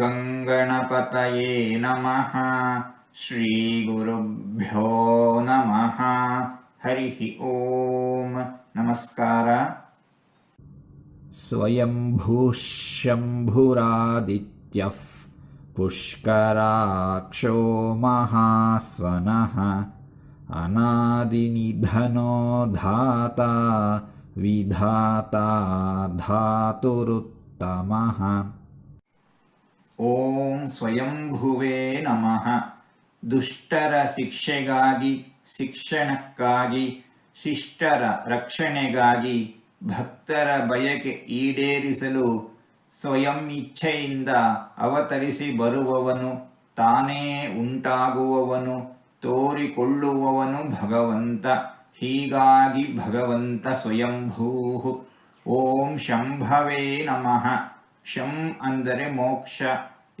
गङ्गणपतये नमः। श्रीगुरुभ्यो नमः। हरिः ॐ नमस्कार। स्वयम्भुः शम्भुरादित्यः पुष्कराक्षो महास्वनः। अनादिनिधनो धाता विधाता धातुरुत्तमः। ಓಂ ಸ್ವಯಂಭುವೇ ನಮಃ. ದುಷ್ಟರ ಶಿಕ್ಷೆಗಾಗಿ, ಶಿಕ್ಷಣಕ್ಕಾಗಿ, ಶಿಷ್ಟರ ರಕ್ಷಣೆಗಾಗಿ, ಭಕ್ತರ ಬಯಕೆ ಈಡೇರಿಸಲು ಸ್ವಯಂ ಇಚ್ಛೆಯಿಂದ ಅವತರಿಸಿ ಬರುವವನು, ತಾನೇ ಉಂಟಾಗುವವನು, ತೋರಿಕೊಳ್ಳುವವನು ಭಗವಂತ, ಹೀಗಾಗಿ ಭಗವಂತ ಸ್ವಯಂಭೂ ಓಂ ಶಂಭವೇ ನಮಃ. ಶಂ ಅಂದರೆ ಮೋಕ್ಷ.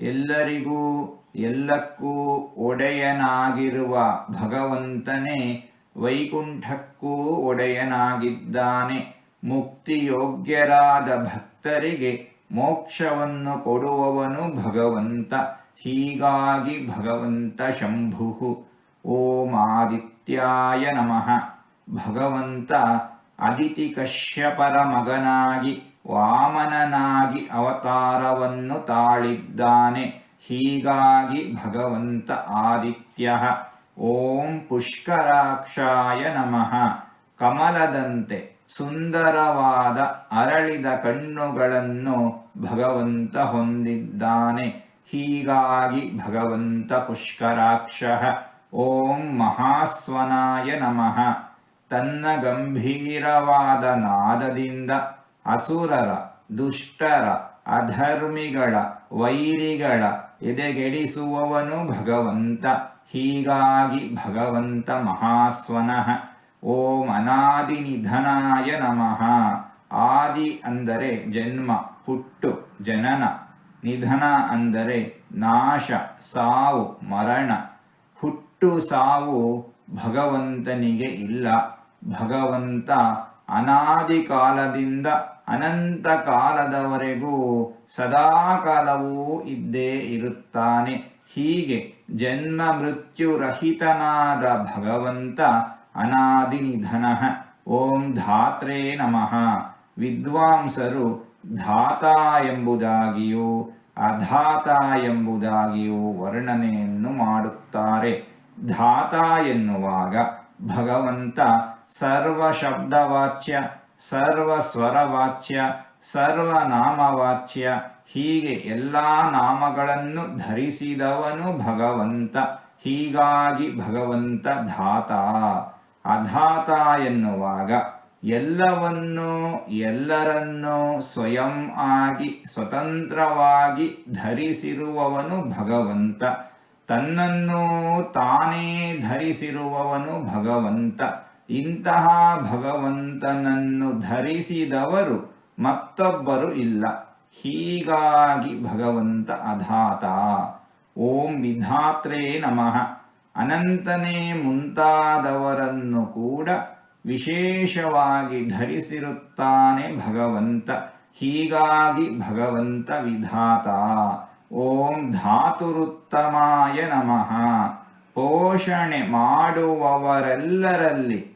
ಎಲ್ಲರಿಗೂ ಎಲ್ಲಕ್ಕೂ ಒಡೆಯನಾಗಿರುವ ಭಗವಂತನೇ ವೈಕುಂಠಕ್ಕೂ ಒಡೆಯನಾಗಿದ್ದಾನೆ. ಮುಕ್ತಿಯೋಗ್ಯರಾದ ಭಕ್ತರಿಗೆ ಮೋಕ್ಷವನ್ನು ಕೊಡುವವನು ಭಗವಂತ. ಹೀಗಾಗಿ ಭಗವಂತ ಶಂಭು ಓಂ ಆದಿತ್ಯಾಯ ನಮಃ. ಭಗವಂತ ಅದಿತಿ ಕಶ್ಯಪರ ಮಗನಾಗಿ. ವಾಮನನಾಗಿ ಅವತಾರವನ್ನು ತಾಳಿದ್ದಾನೆ. ಹೀಗಾಗಿ ಭಗವಂತ ಆದಿತ್ಯ. ಓಂ ಪುಷ್ಕರಾಕ್ಷಾಯ ನಮಃ. ಕಮಲದಂತೆ ಸುಂದರವಾದ ಅರಳಿದ ಕಣ್ಣುಗಳನ್ನು ಭಗವಂತ ಹೊಂದಿದ್ದಾನೆ. ಹೀಗಾಗಿ ಭಗವಂತ ಪುಷ್ಕರಾಕ್ಷ. ಓಂ ಮಹಾಸ್ವನಾಯ ನಮಃ. ತನ್ನ ಗಂಭೀರವಾದ ನಾದದಿಂದ ಅಸುರರ, ದುಷ್ಟರ, ಅಧರ್ಮಿಗಳ, ವೈರಿಗಳ ಎದೆಗೆಡಿಸುವವನು ಭಗವಂತ. ಹೀಗಾಗಿ ಭಗವಂತ ಮಹಾಸ್ವನಃ. ಓಂ ಅನಾದಿ ನಿಧನಾಯ ನಮಃ. ಆದಿ ಅಂದರೆ ಜನ್ಮ, ಹುಟ್ಟು, ಜನನ. ನಿಧನ ಅಂದರೆ ನಾಶ, ಸಾವು, ಮರಣ. ಹುಟ್ಟು ಸಾವು ಭಗವಂತನಿಗೆ ಇಲ್ಲ. ಭಗವಂತ ಅನಾದಿ ಕಾಲದಿಂದ ಅನಂತ ಕಾಲದವರೆಗೂ ಸದಾಕಾಲವೂ ಇದ್ದೇ ಇರುತ್ತಾನೆ. ಹೀಗೆ ಜನ್ಮ ಮೃತ್ಯುರಹಿತನಾದ ಭಗವಂತ ಅನಾದಿ ನಿಧನ ಓಂ ಧಾತ್ರೇ ನಮಃ. ವಿದ್ವಾಂಸರು ಧಾತ ಎಂಬುದಾಗಿಯೂ ಅಧಾತ ಎಂಬುದಾಗಿಯೂ ವರ್ಣನೆಯನ್ನು ಮಾಡುತ್ತಾರೆ. ಧಾತ ಎನ್ನುವಾಗ ಭಗವಂತ ಸರ್ವ ಶಬ್ದವಾಚ್ಯ ಸರ್ವ ಸ್ವರವಾಚ್ಯ ಸರ್ವನಾಮವಾಚ್ಯ, ಹೀಗೆ ಎಲ್ಲ ನಾಮಗಳನ್ನು ಧರಿಸಿದವನು ಭಗವಂತ, ಹೀಗಾಗಿ ಭಗವಂತ ಧಾತ. ಅಧಾತ ಎನ್ನುವಾಗ ಎಲ್ಲವನ್ನೂ, ಎಲ್ಲರನ್ನೂ ಸ್ವಯಂ ಆಗಿ, ಸ್ವತಂತ್ರವಾಗಿ ಧರಿಸಿರುವವನು ಭಗವಂತ. ತನ್ನನ್ನು ತಾನೇ ಧರಿಸಿರುವವನು ಭಗವಂತ. ಇಂತಹ ಭಗವಂತನನ್ನು ಧರಿಸಿದವರು ಮತ್ತೊಬ್ಬರು ಇಲ್ಲ. ಹೀಗಾಗಿ ಭಗವಂತ ಅಧಾತ. ಓಂ ವಿಧಾತ್ರೇ ನಮಃ. ಅನಂತನೇ ಮುಂತಾದವರನ್ನು ಕೂಡ ವಿಶೇಷವಾಗಿ ಧರಿಸಿರುತ್ತಾನೆ ಭಗವಂತ. ಹೀಗಾಗಿ ಭಗವಂತ ವಿಧಾತ. ಓಂ ಧಾತುರುತ್ತಮಾಯ ನಮಃ. ಪೋಷಣೆ ಮಾಡುವವರೆಲ್ಲರಲ್ಲಿ